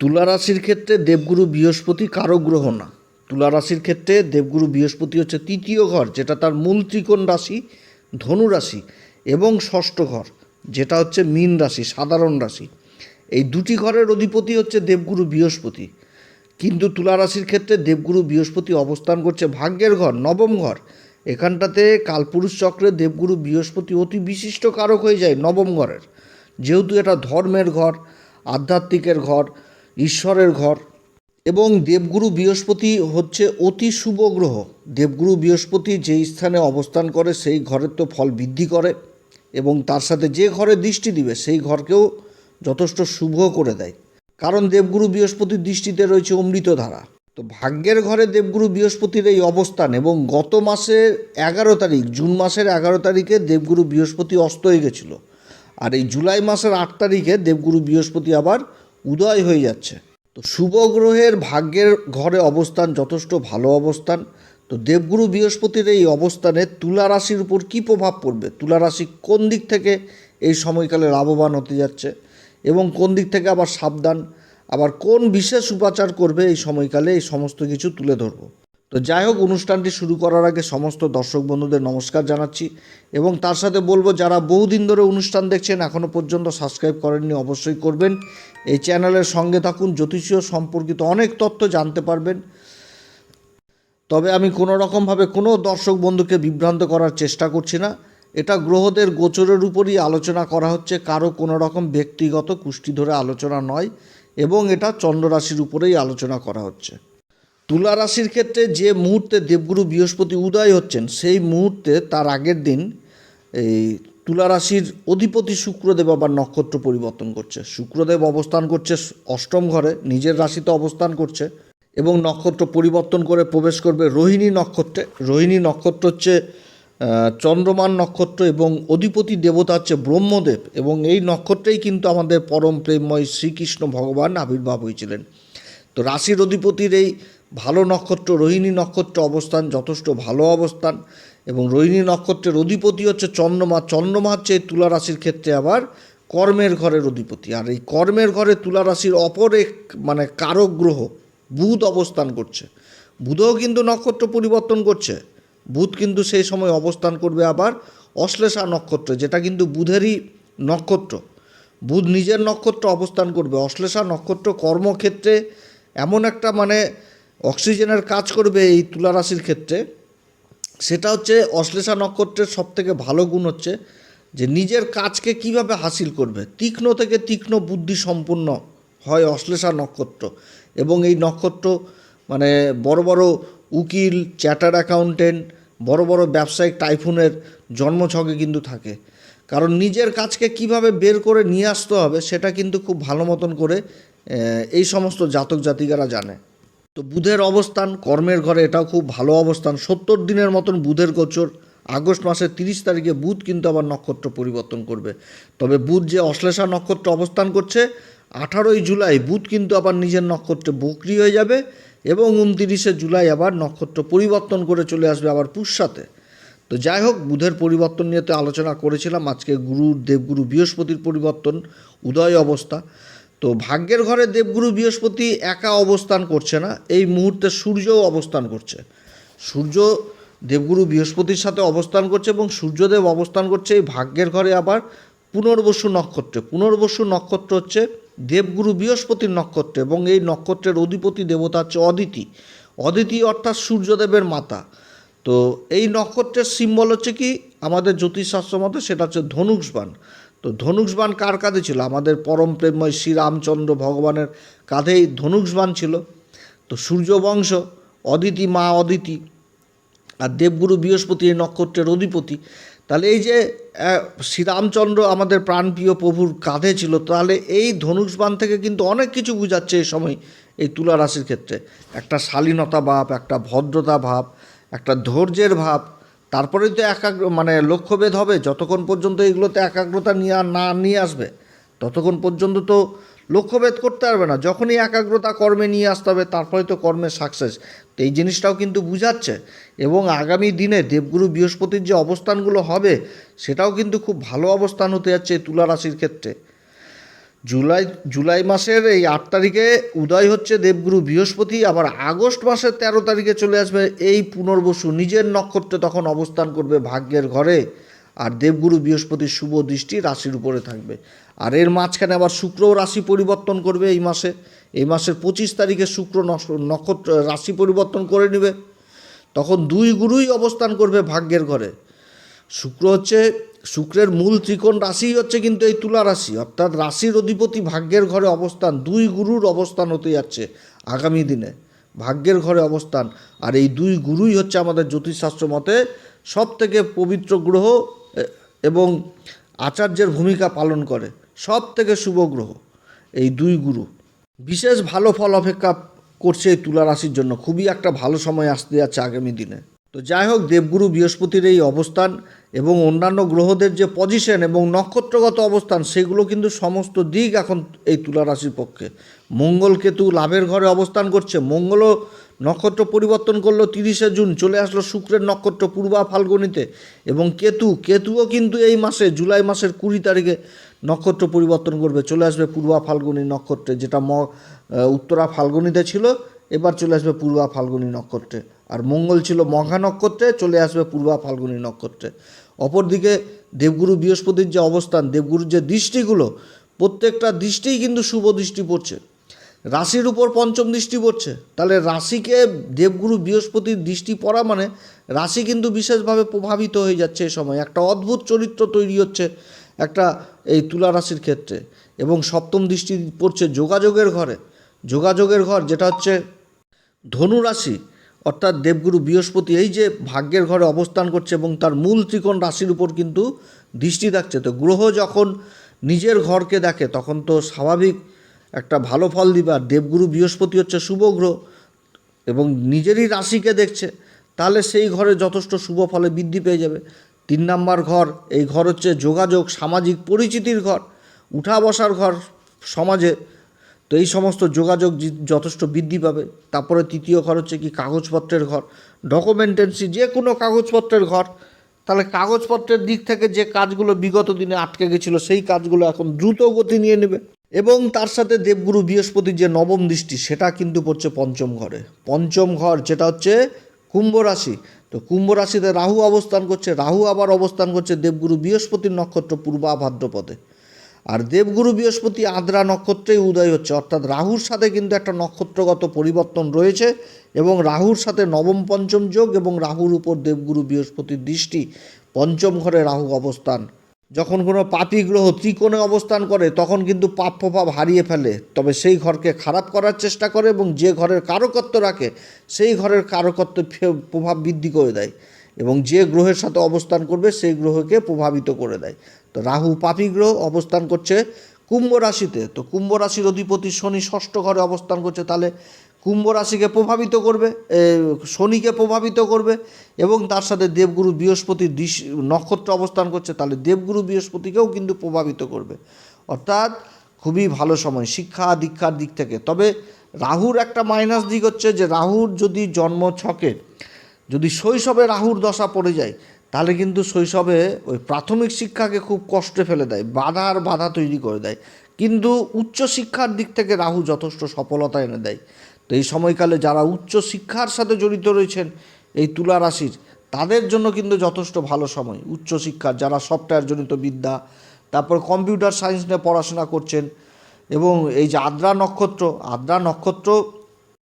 তুলা রাশির ক্ষেত্রে দেবগুরু বৃহস্পতি কারও গ্রহ না। তুলা রাশির ক্ষেত্রে দেবগুরু বৃহস্পতি হচ্ছে তৃতীয় ঘর, যেটা তার মূল ত্রিকোণ রাশি, ধনু রাশি এবং ষষ্ঠ ঘর, যেটা হচ্ছে মীন রাশি, সাধারণ রাশি। এই দুটি ঘরের অধিপতি হচ্ছে দেবগুরু বৃহস্পতি। কিন্তু তুলা রাশির ক্ষেত্রে দেবগুরু বৃহস্পতি অবস্থান করছে ভাগ্যের ঘর, নবম ঘর। এখানটাতে কালপুরুষ চক্রে দেবগুরু বৃহস্পতি অতি বিশিষ্ট কারক হয়ে যায় নবম ঘরের। যেহেতু এটা ধর্মের ঘর, আধ্যাত্মিকের ঘর ঈশ্বরের ঘর। এবং দেবগুরু বৃহস্পতি হচ্ছে অতি শুভ গ্রহ। দেবগুরু বৃহস্পতি যেই স্থানে অবস্থান করে, সেই ঘরের তো ফল বৃদ্ধি করে। এবং তার সাথে যে ঘরে দৃষ্টি দিবে, সেই ঘরকেও যথেষ্ট শুভ করে দেয়। কারণ দেবগুরু বৃহস্পতির দৃষ্টিতে রয়েছে অমৃতধারা। তো ভাগ্যের ঘরে দেবগুরু বৃহস্পতির এই অবস্থান এবং গত মাসের এগারো তারিখ, জুন মাসের এগারো তারিখে দেবগুরু বৃহস্পতি অস্ত হয়ে গেছিল। আর এই জুলাই মাসের আট তারিখে দেবগুরু বৃহস্পতি আবার উদয় হয়ে যাচ্ছে। তো শুভ গ্রহের ভাগ্যের ঘরে অবস্থান যথেষ্ট ভালো অবস্থান। তো দেবগুরু বৃহস্পতির এই অবস্থানে তুলা রাশির উপর কী প্রভাব পড়বে? তুলা রাশি কোন দিক থেকে এই সময়কালে লাভবান হতে যাচ্ছে? এবং কোন দিক থেকে আবার সাবধান? আবার কোন বিশেষ উপাচার করবে এই সময়কালে? এই সমস্ত কিছু তুলে ধরবো। তো যাই হোক, অনুষ্ঠানটি শুরু করার আগে সমস্ত দর্শক বন্ধুদের নমস্কার জানাচ্ছি এবং তার সাথে বলব, যারা বহুদিন ধরে অনুষ্ঠান দেখছেন এখনও পর্যন্ত সাবস্ক্রাইব করেননি, অবশ্যই করবেন। এই চ্যানেলের সঙ্গে থাকুন, জ্যোতিষীয় সম্পর্কিত অনেক তথ্য জানতে পারবেন। তবে আমি কোনো রকমভাবে কোনো দর্শক বন্ধুকে বিভ্রান্ত করার চেষ্টা করছি না। এটা গ্রহদের গোচরের উপরই আলোচনা করা হচ্ছে, কারও কোনো রকম ব্যক্তিগত কুষ্টি ধরে আলোচনা নয় এবং এটা চন্দ্ররাশির উপরেই আলোচনা করা হচ্ছে। তুলা রাশির ক্ষেত্রে যে মুহূর্তে দেবগুরু বৃহস্পতি উদয় হচ্ছেন, সেই মুহূর্তে তার আগের দিন এই তুলা রাশির অধিপতি শুক্রদেব আবার নক্ষত্র পরিবর্তন করছে। শুক্রদেব অবস্থান করছে অষ্টম ঘরে, নিজের রাশিতে অবস্থান করছে এবং নক্ষত্র পরিবর্তন করে প্রবেশ করবে রোহিণী নক্ষত্রে। রোহিণী নক্ষত্র হচ্ছে চন্দ্রমান নক্ষত্র এবং অধিপতি দেবতা হচ্ছে ব্রহ্মদেব এবং এই নক্ষত্রেই কিন্তু আমাদের পরম প্রেমময় শ্রীকৃষ্ণ ভগবান আবির্ভাব হয়েছিলেন। তো রাশির অধিপতির এই ভালো নক্ষত্র, রোহিণী নক্ষত্র অবস্থান, যথেষ্ট ভালো অবস্থান এবং রোহিণী নক্ষত্রের অধিপতি হচ্ছে চন্দ্রমা। চন্দ্রমা হচ্ছে তুলা রাশির ক্ষেত্রে আবার কর্মের ঘরের অধিপতি। আর এই কর্মের ঘরে তুলা রাশির অপর এক মানে কারক গ্রহ বুধ অবস্থান করছে। বুধও কিন্তু নক্ষত্র পরিবর্তন করছে। বুধ কিন্তু সেই সময় অবস্থান করবে আবার অশ্লেষা নক্ষত্র, যেটা কিন্তু বুধেরই নক্ষত্র। বুধ নিজের নক্ষত্র অবস্থান করবে। অশ্লেষা নক্ষত্র কর্মক্ষেত্রে এমন একটা মানে অক্সিজেনের কাজ করবে এই তুলা রাশির ক্ষেত্রে, সেটা হচ্ছে অশ্লেষা নক্ষত্রের সব থেকে ভালো গুণ হচ্ছে যে নিজের কাজকে কীভাবে হাসিল করবে। তীক্ষ্ণ থেকে তীক্ষ্ণ বুদ্ধি সম্পন্ন হয় অশ্লেষা নক্ষত্র এবং এই নক্ষত্র মানে বড় বড় উকিল চ্যাটার্ড অ্যাকাউন্টেন্ট, বড় বড় ব্যবসায়িক টাইফুনের জন্মছকে কিন্তু থাকে। কারণ নিজের কাজকে কীভাবে বের করে নিয়ে আসতে হবে সেটা কিন্তু খুব ভালো মতন করে এই সমস্ত জাতক জাতিকারা জানে। তো বুধের অবস্থান, কর্মের ঘরে এটাও খুব ভালো অবস্থান। সত্তর দিনের মতন বুধের গোচর। আগস্ট মাসের তিরিশ তারিখে বুধ কিন্তু আবার নক্ষত্র পরিবর্তন করবে। তবে বুধ যে অশ্লেষা নক্ষত্র অবস্থান করছে, আঠারোই জুলাই বুধ কিন্তু আবার নিজের নক্ষত্রে বকরি হয়ে যাবে এবং উনতিরিশে জুলাই আবার নক্ষত্র পরিবর্তন করে চলে আসবে আবার পুষ্যাতে। তো যাই হোক, বুধের পরিবর্তন নিয়ে তো আলোচনা করেছিলাম। আজকে গুরু, দেবগুরু বৃহস্পতির পরিবর্তন, উদয় অবস্থা। তো ভাগ্যের ঘরে দেবগুরু বৃহস্পতি একা অবস্থান করছে না, এই মুহূর্তে সূর্যও অবস্থান করছে। সূর্য দেবগুরু বৃহস্পতির সাথে অবস্থান করছে এবং সূর্যদেব অবস্থান করছে এই ভাগ্যের ঘরে আবার পুনর্বসু নক্ষত্রে। পুনর্বসু নক্ষত্র হচ্ছে দেবগুরু বৃহস্পতির নক্ষত্র এবং এই নক্ষত্রের অধিপতি দেবতা হচ্ছে অদিতি। অদিতি অর্থাৎ সূর্যদেবের মাতা। তো এই নক্ষত্রের সিম্বল হচ্ছে কি? আমাদের জ্যোতিষশাস্ত্র মতে সেটা হচ্ছে ধনুষবান তো ধনুষবান কার কাঁধে ছিল? আমাদের পরম প্রেমময় শ্রীরামচন্দ্র ভগবানের কাঁধেই ধনুষবান ছিল। তো সূর্যবংশ, অদিতি, মা অদিতি আর দেবগুরু বৃহস্পতি এই নক্ষত্রের অধিপতি। তাহলে এই যে শ্রীরামচন্দ্র আমাদের প্রাণপ্রিয় প্রভুর কাঁধে ছিল, তাহলে এই ধনুষবান থেকে কিন্তু অনেক কিছু বোঝাচ্ছে এই সময় এই তুলা রাশির ক্ষেত্রে। একটা শালীনতা ভাব, একটা ভদ্রতা ভাব, একটা ধৈর্যের ভাব তারপরেই তো একাগ্র মানে লক্ষ্যভেদ হবে। যতক্ষণ পর্যন্ত এগুলোতে একাগ্রতা নিয়ে না নিয়ে আসবে, ততক্ষণ পর্যন্ত তো লক্ষ্যভেদ করতে পারবে না। যখনই একাগ্রতা কর্মে নিয়ে আসতে হবে তারপরে তো কর্মের সাকসেস তো এই জিনিসটাও কিন্তু বুঝাচ্ছে। এবং আগামী দিনে দেবগুরু বৃহস্পতির যে অবস্থানগুলো হবে, সেটাও কিন্তু খুব ভালো অবস্থান হতে যাচ্ছে তুলা রাশির ক্ষেত্রে। জুলাই জুলাই মাসের এই আট তারিখে উদয় হচ্ছে দেবগুরু বৃহস্পতি, আবার আগস্ট মাসের তেরো তারিখে চলে আসবে এই পুনর্বসু। নিজের নক্ষত্রে তখন অবস্থান করবে ভাগ্যের ঘরে, আর দেবগুরু বৃহস্পতির শুভ দৃষ্টি রাশির উপরে থাকবে। আর এর মাঝখানে আবার শুক্রও রাশি পরিবর্তন করবে এই মাসে। এই মাসের পঁচিশ তারিখে শুক্র নক্ষত্র রাশি পরিবর্তন করে নেবে। তখন দুই গুরুই অবস্থান করবে ভাগ্যের ঘরে। শুক্র হচ্ছে শুক্রের মূল ত্রিকোণ রাশি হচ্ছে কিন্তু এই তুলা রাশি, অর্থাৎ রাশির অধিপতি ভাগ্যের ঘরে অবস্থান, দুই গুরুর অবস্থান হতে যাচ্ছে আগামী দিনে, ভাগ্যের ঘরে অবস্থান, আর এই দুই গুরুই হচ্ছে আমাদের জ্যোতিষশাস্ত্র মতে সব থেকে পবিত্র গ্রহ এবং আচার্যের ভূমিকা পালন করে সব থেকে শুভ গ্রহ, এই দুই গুরু। বিশেষ ভালো ফল অপেক্ষা করছে এই তুলা রাশির জন্য, খুবই একটা ভালো সময় আসতে যাচ্ছে আগামী দিনে। তো যাই হোক দেবগুরু বৃহস্পতির এই অবস্থান এবং অন্যান্য গ্রহদের যে পজিশন এবং নক্ষত্রগত অবস্থান, সেগুলো কিন্তু সমস্ত দিক এখন এই তুলা রাশির পক্ষে। মঙ্গল কেতু লাভের ঘরে অবস্থান করছে। মঙ্গলও নক্ষত্র পরিবর্তন করল তিরিশে জুন, চলে আসলো শুক্রের নক্ষত্র পূর্বা ফাল্গুনিতে এবং কেতু, কেতুও কিন্তু এই মাসে, জুলাই মাসের কুড়ি তারিখে নক্ষত্র পরিবর্তন করবে। চলে আসবে পূর্বা ফাল্গুনি নক্ষত্রে, যেটা ম উত্তরা ফাল্গুনিতে ছিল। এবার চলে আসবে পূর্বা ফাল্গুনী নক্ষত্রে। আর মঙ্গল ছিল মঘা নক্ষত্রে, চলে আসবে পূর্বা ফাল্গুনী নক্ষত্রে। অপরদিকে দেবগুরু বৃহস্পতির যে অবস্থান, দেবগুরুর যে দৃষ্টিগুলো, প্রত্যেকটা দৃষ্টিই কিন্তু শুভ দৃষ্টি পড়ছে। রাশির উপর পঞ্চম দৃষ্টি পড়ছে। তাহলে রাশিকে দেবগুরু বৃহস্পতির দৃষ্টি পড়া মানে রাশি কিন্তু বিশেষভাবে প্রভাবিত হয়ে যাচ্ছে এ সময়। একটা অদ্ভুত চরিত্র তৈরি হচ্ছে একটা এই তুলা রাশির ক্ষেত্রে। এবং সপ্তম দৃষ্টি পড়ছে যোগাযোগের ঘরে। যোগাযোগের ঘর যেটা হচ্ছে ধনু রাশি, অর্থাৎ দেবগুরু বৃহস্পতি, এই যে ভাগ্যের ঘরে অবস্থান করছে এবং তার মূল ত্রিকোণ রাশির উপর কিন্তু দৃষ্টি থাকছে। তো গ্রহ যখন নিজের ঘরকে দেখে, তখন তো স্বাভাবিক একটা ভালো ফল দিবে। আর দেবগুরু বৃহস্পতি হচ্ছে শুভ গ্রহ এবং নিজেরই রাশিকে দেখছে, তাহলে সেই ঘরে যথেষ্ট শুভ ফলে বৃদ্ধি পেয়ে যাবে। তিন নাম্বার ঘর, এই ঘর হচ্ছে যোগাযোগ, সামাজিক পরিচিতির ঘর, উঠা বসার ঘর সমাজে। তো এই সমস্ত যোগাযোগ যথেষ্ট বৃদ্ধি পাবে। তারপরে তৃতীয় ঘর হচ্ছে কি কাগজপত্রের ঘর। ডকুমেন্টেন্সি যে কোনো কাগজপত্রের ঘর, তাহলে কাগজপত্রের দিক থেকে যে কাজগুলো বিগত দিনে আটকে গেছিল, সেই কাজগুলো এখন দ্রুত গতি নিয়ে নেবে। এবং তার সাথে দেবগুরু বৃহস্পতির যে নবম দৃষ্টি, সেটা কিন্তু পড়ছে পঞ্চম ঘরে। পঞ্চম ঘর যেটা হচ্ছে কুম্ভ রাশি। তো কুম্ভ রাশিতে রাহু অবস্থান করছে, রাহু আবার অবস্থান করছে দেবগুরু বৃহস্পতির নক্ষত্র পূর্বা ভাদ্রপদে। আর দেবগুরু বৃহস্পতি আদ্রা নক্ষত্রেই উদয় হচ্ছে। অর্থাৎ রাহুর সাথে কিন্তু একটা নক্ষত্রগত পরিবর্তন রয়েছে এবং রাহুর সাথে নবম পঞ্চম যোগ এবং রাহুর উপর দেবগুরু বৃহস্পতির দৃষ্টি পঞ্চম ঘরে রাহু অবস্থান। যখন কোনো পাপী গ্রহ ত্রিকোণে অবস্থান করে, তখন কিন্তু পাপ প্রভাব হারিয়ে ফেলে। তবে সেই ঘরকে খারাপ করার চেষ্টা করে এবং যে ঘরের কারকত্ব রাখে, সেই ঘরের কারকত্ব প্রভাব বৃদ্ধি করে দেয় এবং যে গ্রহের সাথে অবস্থান করবে, সেই গ্রহকে প্রভাবিত করে দেয়। তো রাহু পাপী গ্রহ অবস্থান করছে কুম্ভ রাশিতে। তো কুম্ভ রাশির অধিপতি শনি ষষ্ঠ ঘরে অবস্থান করছে, তাহলে কুম্ভ রাশিকে প্রভাবিত করবে শনিকে প্রভাবিত করবে এবং তার সাথে দেবগুরু বৃহস্পতির দিশ, নক্ষত্র অবস্থান করছে, তাহলে দেবগুরু বৃহস্পতিকেও কিন্তু প্রভাবিত করবে। অর্থাৎ খুবই ভালো সময় শিক্ষা দীক্ষার দিক থেকে। তবে রাহুর একটা মাইনাস দিক হচ্ছে যে রাহুর যদি জন্ম ছকে, যদি শৈশবে রাহুর দশা পড়ে যায় তাহলে কিন্তু শৈশবে ওই প্রাথমিক শিক্ষাকে খুব কষ্টে ফেলে দেয়, বাধার বাধা তৈরি করে দেয়। কিন্তু উচ্চশিক্ষার দিক থেকে রাহু যথেষ্ট সফলতা এনে দেয়। তো এই সময়কালে যারা উচ্চ শিক্ষার সাথে জড়িত রয়েছেন, এই তুলা রাশির, তাদের জন্য কিন্তু যথেষ্ট ভালো সময়। উচ্চশিক্ষার যারা সফটওয়্যার জনিত বিদ্যা, তারপর কম্পিউটার সায়েন্স নিয়ে পড়াশোনা করছেন এবং এই যে আদ্রা নক্ষত্র আদ্রা নক্ষত্র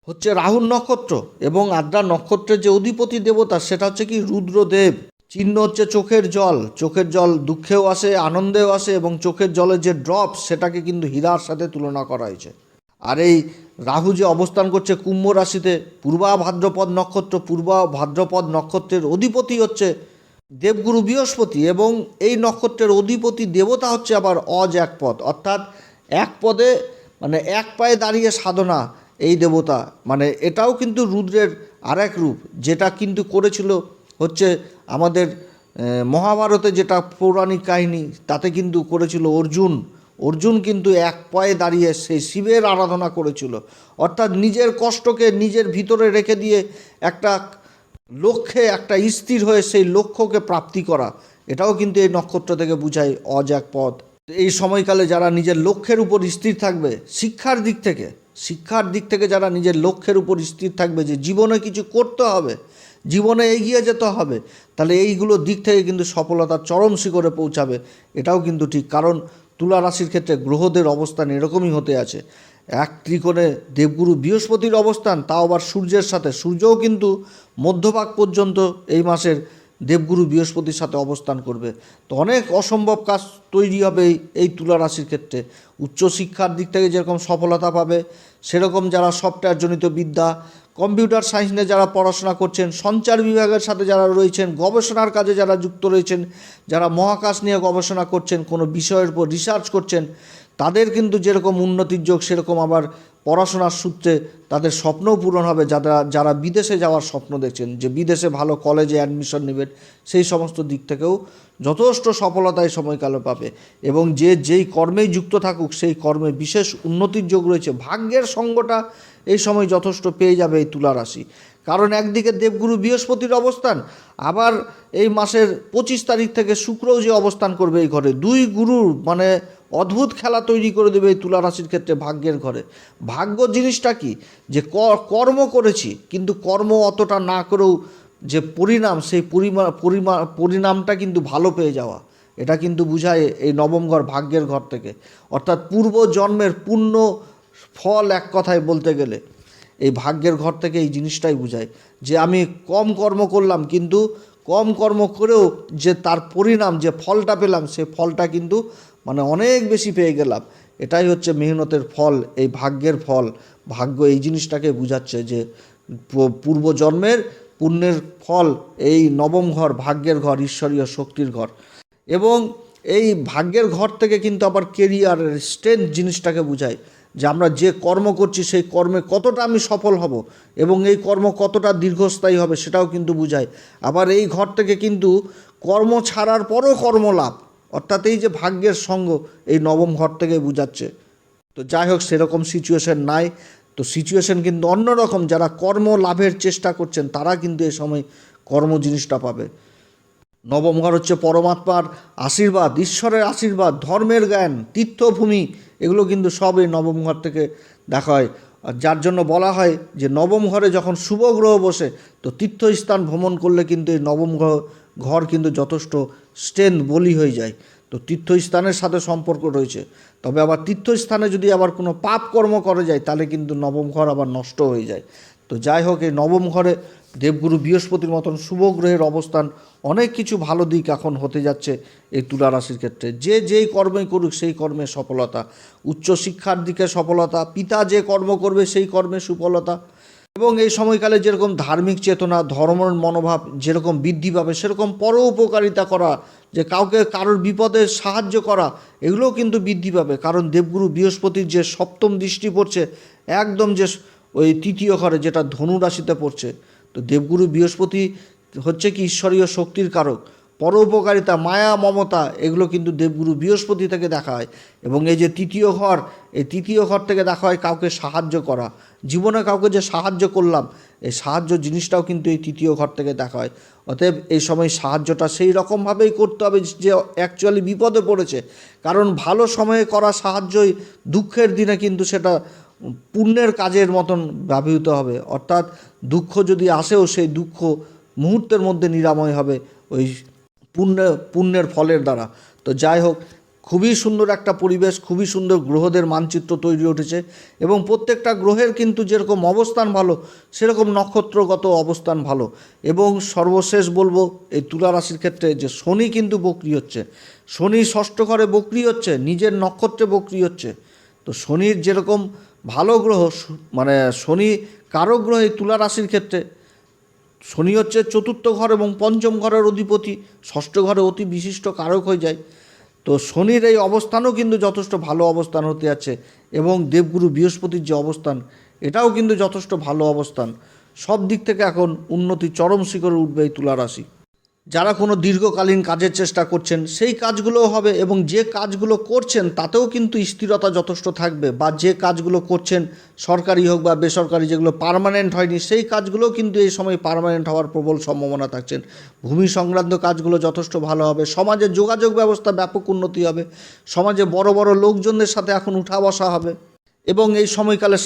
হচ্ছে রাহুর নক্ষত্র এবং আদ্রা নক্ষত্রের যে অধিপতি দেবতা, সেটা হচ্ছে কি? রুদ্রদেব। চিহ্ন হচ্ছে চোখের জল। চোখের জল দুঃখেও আসে, আনন্দেও আসে এবং চোখের জলের যে ড্রপ, সেটাকে কিন্তু হীরার সাথে তুলনা করা হয়েছে। আর এই রাহু যে অবস্থান করছে কুম্ভ রাশিতে, পূর্বা ভাদ্রপদ নক্ষত্র, পূর্বা ভাদ্রপদ নক্ষত্রের অধিপতি হচ্ছে দেবগুরু বৃহস্পতি এবং এই নক্ষত্রের অধিপতি দেবতা হচ্ছে আবার অজ এক পদ। অর্থাৎ এক পদে মানে এক পায়ে দাঁড়িয়ে সাধনা এই দেবতা। মানে এটাও কিন্তু রুদ্রের আর এক রূপ, যেটা কিন্তু করেছিল হচ্ছে আমাদের মহাভারতে যেটা পৌরাণিক কাহিনী, তাতে কিন্তু করেছিল অর্জুন। অর্জুন কিন্তু এক পায়ে দাঁড়িয়ে সেই শিবের আরাধনা করেছিল। অর্থাৎ নিজের কষ্টকে নিজের ভিতরে রেখে দিয়ে একটা লক্ষ্যে একটা স্থির হয়ে সেই লক্ষ্যকে প্রাপ্তি করা। এটাও কিন্তু এই নক্ষত্র থেকে বুঝায় অজ এক পদ এই সময়কালে যারা নিজের লক্ষ্যের উপর স্থির থাকবে, শিক্ষার দিক থেকে, শিক্ষার দিক থেকে যারা নিজের লক্ষ্যের উপর স্থির থাকবে যে জীবনে কিছু করতে হবে জীবনে এগিয়ে যেতে হবে। তাহলে এইগুলো দিক থেকে কিন্তু সফলতার চরম শিখরে পৌঁছাবে, এটাও কিন্তু ঠিক। কারণ তুলা রাশির ক্ষেত্রে গ্রহদের অবস্থান এরকমই হতে আছে। এক ত্রিকোণে দেবগুরু বৃহস্পতির অবস্থান, তাও আবার সূর্যের সাথে। সূর্যও কিন্তু মধ্যভাগ পর্যন্ত এই মাসের দেবগুরু বৃহস্পতির সাথে অবস্থান করবে। তো অনেক অসম্ভব কাজ তৈরি হবে এই তুলা রাশির ক্ষেত্রে। উচ্চশিক্ষার দিক থেকে যেরকম সফলতা পাবে, সেরকম যারা সফটওয়্যারজনিত বিদ্যা কম্পিউটার সায়েন্স নিয়ে যারা পড়াশোনা করছেন, সঞ্চার বিভাগের সাথে যারা রয়েছেন, গবেষণার কাজে যারা যুক্ত রয়েছেন, যারা মহাকাশ নিয়ে গবেষণা করছেন, কোনো বিষয়ের উপর রিসার্চ করছেন তাদের কিন্তু যেরকম উন্নতির যোগ, সেরকম আবার পড়াশোনার সূত্রে তাদের স্বপ্নও পূরণ হবে। যারা যারা বিদেশে যাওয়ার স্বপ্ন দেখছেন, যে বিদেশে ভালো কলেজে অ্যাডমিশন নেবেন, সেই সমস্ত দিক থেকেও যথেষ্ট সফলতা এই সময়কালে পাবে। এবং যে, যেই কর্মেই যুক্ত থাকুক, সেই কর্মে বিশেষ উন্নতির যোগ রয়েছে। ভাগ্যের সঙ্গটা এই সময় যথেষ্ট পেয়ে যাবে এই তুলা রাশি। কারণ একদিকে দেবগুরু বৃহস্পতির অবস্থান, আবার এই মাসের পঁচিশ তারিখ থেকে শুক্রও যে অবস্থান করবে এই ঘরে, দুই গুরুর মানে অদ্ভুত খেলা তৈরি করে দেবে এই তুলা রাশির ক্ষেত্রে ভাগ্যের ঘরে। ভাগ্য জিনিসটা কি? যে কর্ম করেছি, কিন্তু কর্ম অতটা না করেও যে পরিণাম, সেই পরিমা পরিমা, পরিণামটা কিন্তু ভালো পেয়ে যাওয়া। এটা কিন্তু বুঝায় এই নবম ঘর ভাগ্যের ঘর থেকে। অর্থাৎ পূর্ব জন্মের পূর্ণ ফল এক কথায় বলতে গেলে, এই ভাগ্যের ঘর থেকে এই জিনিসটাই বোঝায়। যে আমি কম কর্ম করলাম, কিন্তু কম কর্ম করেও যে তার পরিণাম, যে ফলটা পেলাম, সে ফলটা কিন্তু মানে অনেক বেশি পেয়ে গেলাম। এটাই হচ্ছে মেহনতের ফল, এই ভাগ্যের ফল। ভাগ্য এই জিনিসটাকে বোঝাচ্ছে যে পূর্বজন্মের পুণ্যের ফল, এই নবম ঘর, ভাগ্যের ঘর, ঈশ্বরীয় শক্তির ঘর। এবং এই ভাগ্যের ঘর থেকে কিন্তু আবার কেরিয়ারের স্ট্রেংথ জিনিসটাকে বোঝায় যে আমরা যে কর্ম করছি, সেই কর্মে কতটা আমি সফল হব এবং এই কর্ম কতটা দীর্ঘস্থায়ী হবে সেটাও কিন্তু বোঝায়। আবার এই ঘর থেকে কিন্তু কর্ম ছাড়ার পরও কর্মলাভ অর্থাৎ এই যে ভাগ্যের সঙ্গ এই নবম ঘর থেকে বোঝাচ্ছে। তো যাই হোক, সেরকম সিচুয়েশন নাই। তো সিচুয়েশন কিন্তু অন্যরকম যারা কর্ম লাভের চেষ্টা করছেন, তারা কিন্তু এই সময় কর্ম জিনিসটা পাবে। নবম ঘর হচ্ছে পরমাত্মার আশীর্বাদ, ঈশ্বরের আশীর্বাদ, ধর্মের জ্ঞান, তীর্থভূমি, এগুলো কিন্তু সব এই নবম ঘর থেকে দেখা হয়। আর যার জন্য বলা হয় যে, নবম ঘরে যখন শুভ গ্রহ বসে, তো তীর্থস্থান ভ্রমণ করলে কিন্তু এই নবম ঘর ঘর কিন্তু যথেষ্ট স্ট্রেংথ বলি হয়ে যায়। তো তীর্থস্থানের সাথে সম্পর্ক রয়েছে। তবে আবার তীর্থস্থানে যদি আবার কোনো পাপ কর্ম করা যায়, তাহলে কিন্তু নবম ঘর আবার নষ্ট হয়ে যায়। তো যাই হোক, এই নবম ঘরে দেবগুরু বৃহস্পতির মতন শুভ গ্রহের অবস্থান অনেক কিছু ভালো দিক এখন হতে যাচ্ছে এই তুলা রাশির ক্ষেত্রে। যে যেই কর্মই করুক, সেই কর্মে সফলতা। উচ্চশিক্ষার দিকে সফলতা, পিতা যে কর্ম করবে, সেই কর্মে সুফলতা। এবং এই সময়কালে যেরকম ধার্মিক চেতনা ধর্মের মনোভাব যেরকম বৃদ্ধি পাবে, সেরকম পর উপকারিতা করা, যে কাউকে কারোর বিপদে সাহায্য করা, এগুলোও কিন্তু বৃদ্ধি পাবে। কারণ দেবগুরু বৃহস্পতির যে সপ্তম দৃষ্টি পড়ছে, একদম যে ওই তৃতীয় ঘরে যেটা ধনু রাশিতে পড়ছে। তো দেবগুরু বৃহস্পতি হচ্ছে কি ঈশ্বরীয় শক্তির কারক। পরোপকারিতা, মায়া, মমতা, এগুলো কিন্তু দেবগুরু বৃহস্পতি থেকে দেখা হয়। এবং এই যে তৃতীয় ঘর, এই তৃতীয় ঘর থেকে দেখা হয় কাউকে সাহায্য করা। জীবনে কাউকে যে সাহায্য করলাম, এই সাহায্য জিনিসটাও কিন্তু এই তৃতীয় ঘর থেকে দেখা হয়। অতএব এই সময় সাহায্যটা সেই রকমভাবেই করতে হবে যে অ্যাকচুয়ালি বিপদে পড়েছে। কারণ ভালো সময়ে করা সাহায্যই দুঃখের দিনে কিন্তু সেটা পুণ্যের কাজের মতন ব্যবহৃত হবে। অর্থাৎ দুঃখ যদি আসেও সেই দুঃখ মুহূর্তের মধ্যে নিরাময় হবে। ওই পুণ্য, পুণ্যের ফলের দ্বারা। তো যাই হোক, খুবই সুন্দর একটা পরিবেশ, খুবই সুন্দর গ্রহদের মানচিত্র তৈরি উঠেছে এবং প্রত্যেকটা গ্রহের কিন্তু যেরকম অবস্থান ভালো, সেরকম নক্ষত্রগত অবস্থান ভালো। এবং সর্বশেষ বলব, এই তুলা রাশির ক্ষেত্রে যে শনি কিন্তু বক্রি হচ্ছে। শনি ষষ্ঠ ঘরে বক্রি হচ্ছে, নিজের নক্ষত্রে বক্রি হচ্ছে। তো শনির যেরকম ভালো গ্রহ মানে শনি কারও গ্রহ এই তুলা রাশির ক্ষেত্রে শনি হচ্ছে চতুর্থ ঘর এবং পঞ্চম ঘরের অধিপতি, ষষ্ঠ ঘরে অতি বিশিষ্ট কারক হয়ে যায়। তো শনির এই অবস্থানও কিন্তু যথেষ্ট ভালো অবস্থান হতে আছে এবং দেবগুরু বৃহস্পতির যে অবস্থান, এটাও কিন্তু যথেষ্ট ভালো অবস্থান। সব দিক থেকে এখন উন্নতি চরম শিখরে উঠবে এই তুলা রাশি। যারা কোনো দীর্ঘকালীন কাজের চেষ্টা করছেন, সেই কাজগুলোও হবে এবং যে কাজগুলো করছেন তাতেও কিন্তু স্থিরতা যথেষ্ট থাকবে বা যে কাজগুলো করছেন, সরকারি হোক বা বেসরকারি যেগুলো পার্মানেন্ট হয়নি, সেই কাজগুলোও কিন্তু এই সময় পারমানেন্ট হওয়ার প্রবল সম্ভাবনা থাকছেন। ভূমি সংক্রান্ত কাজগুলো যথেষ্ট ভালো হবে, সমাজে যোগাযোগ ব্যবস্থা ব্যাপক উন্নতি হবে, সমাজে বড় বড় লোকজনদের সাথে এখন উঠা বসা হবে এবং এই সময়কালে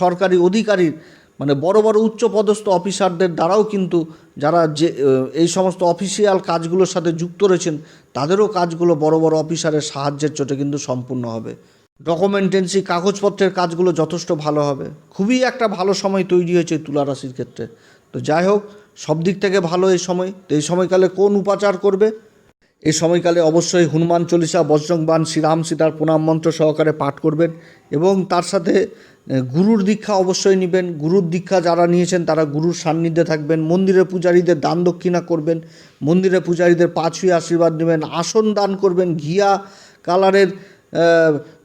সরকারি অধিকারীর মানে বড় বড় উচ্চপদস্থ অফিসারদের দ্বারাও কিন্তু যারা যে এই সমস্ত অফিসিয়াল কাজগুলোর সাথে যুক্ত রয়েছেন, তাদেরও কাজগুলো বড় বড় অফিসারের সাহায্যের চোটে কিন্তু সম্পূর্ণ হবে। ডকুমেন্টেন্সি কাগজপত্রের কাজগুলো যথেষ্ট ভালো হবে। খুবই একটা ভালো সময় তৈরি হয়েছে তুলা রাশির ক্ষেত্রে। তো যাই হোক, সব দিক থেকে ভালো এই সময়। তো এই সময়কালে কোন উপাচার করবে? এই সময়কালে অবশ্যই হনুমান চল্লিশা বজ্রংবান শ্রীরাম সীতার প্রণাম মন্ত্র সহকারে পাঠ করবেন এবং তার সাথে গুরুর দীক্ষা অবশ্যই নেবেন। গুরুর দীক্ষা যারা নিয়েছেন, তারা গুরুর সান্নিধ্যে থাকবেন। মন্দিরে পূজারীদের দান দক্ষিণা করবেন। মন্দিরে পূজারীদের পাঁচ ছুঁয়ে আশীর্বাদ নেবেন। আসন দান করবেন, ঘিয়া কালারের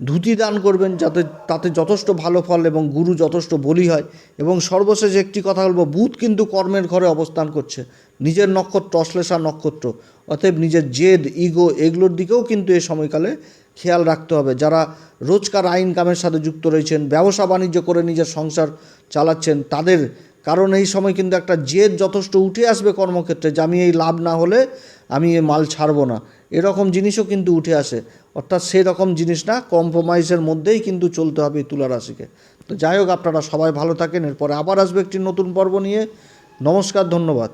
ধুতি দান করবেন যাতে তাতে যথেষ্ট ভালো ফল এবং গুরু যথেষ্ট বলি হয়। এবং সর্বশেষ একটি কথা বলব, বুধ কিন্তু কর্মের ঘরে অবস্থান করছে। নিজের নক্ষত্র অশ্লেষা নক্ষত্র, অতএব নিজের জেদ, ইগো এগুলোর দিকেও কিন্তু এই সময়কালে খেয়াল রাখতে হবে। যারা রোজকার আইন কামের সাথে যুক্ত রয়েছেন, ব্যবসা বাণিজ্য করে নিজের সংসার চালাচ্ছেন, তাদের কারণ এই সময় কিন্তু একটা জেদ যথেষ্ট উঠে আসবে কর্মক্ষেত্রে যে আমি এই লাভ না হলে আমি এই মাল ছাড়বো না। এরকম জিনিসও কিন্তু উঠে আসে। অর্থাৎ সেই রকম জিনিস না কম্প্রোমাইজের মধ্যেই কিন্তু চলতে হবে তুলা রাশিকে তো যাই হোক, আপনারা সবাই ভালো থাকেন। এরপরে আবার আসবে একটি নতুন পর্ব নিয়ে। নমস্কার, ধন্যবাদ।